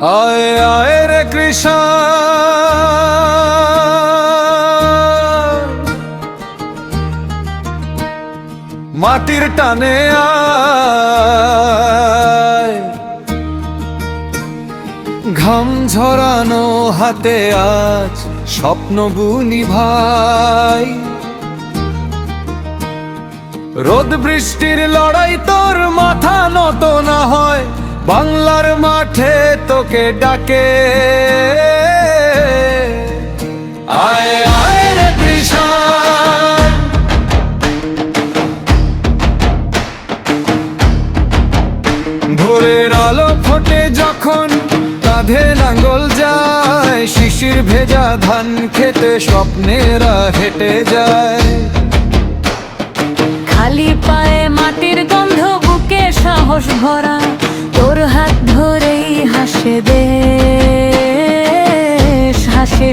আয় আয় রে কৃষ্ণ। মাটির টানে আয়। ঘাম ঝরানো হাতে আজ স্বপ্ন বুনি ভাই। রোদ বৃষ্টির লড়াই তোর মাথা নত না হয়। বাংলার মাঠে তোকে ডাকে। আয় আয় ভোরের আলো ফোটে যখন কাঁধে লাঙ্গল যায়, শিশির ভেজা ধান খেতে স্বপ্নেরা হেঁটে যায়।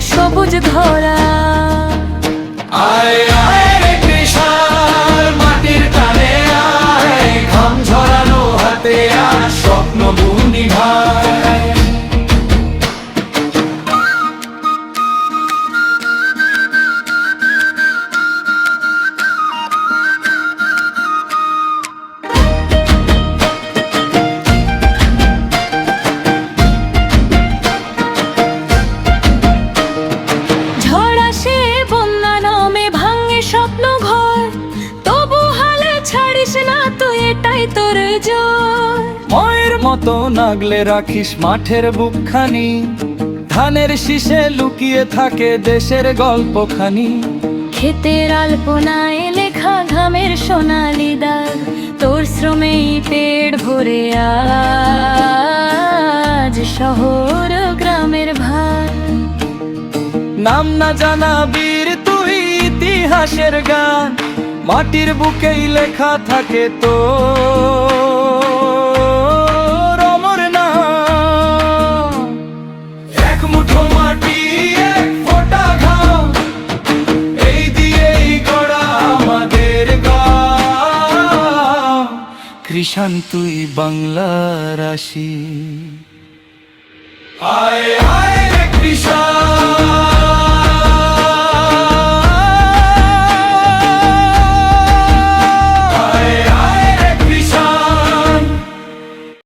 সবুজ ধরা। আয় তোর জোর মায়ের মতো নাগলে রাখিস মাঠের বুকখানি। ধানের শীষে লুকিয়ে থাকে দেশের গল্পখানি। ক্ষেতের আলপনায় লেখা ঘামের সোনালি দাগ। তোর শ্রমেই পেট ভরে আজ শহর গ্রামের ভার নাম না জানা বীর তুই ইতিহাসের গান। মাটির বুকেই লেখা থাকে তো অমর নাম। এক মুঠো মাটি এই দিয়েই আমাদের তুই বাংলার রাশি আয় আয়